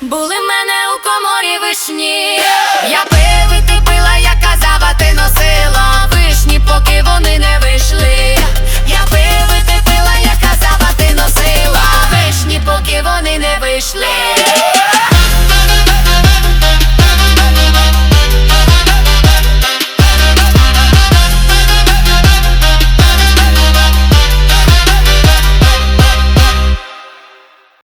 були в мене у коморі вишні. Я пив і ти пила, я казала, ти носила вишні, поки вони не вийшли. Я пив і ти пила, я казала, ти носила вишні, поки вони не вийшли.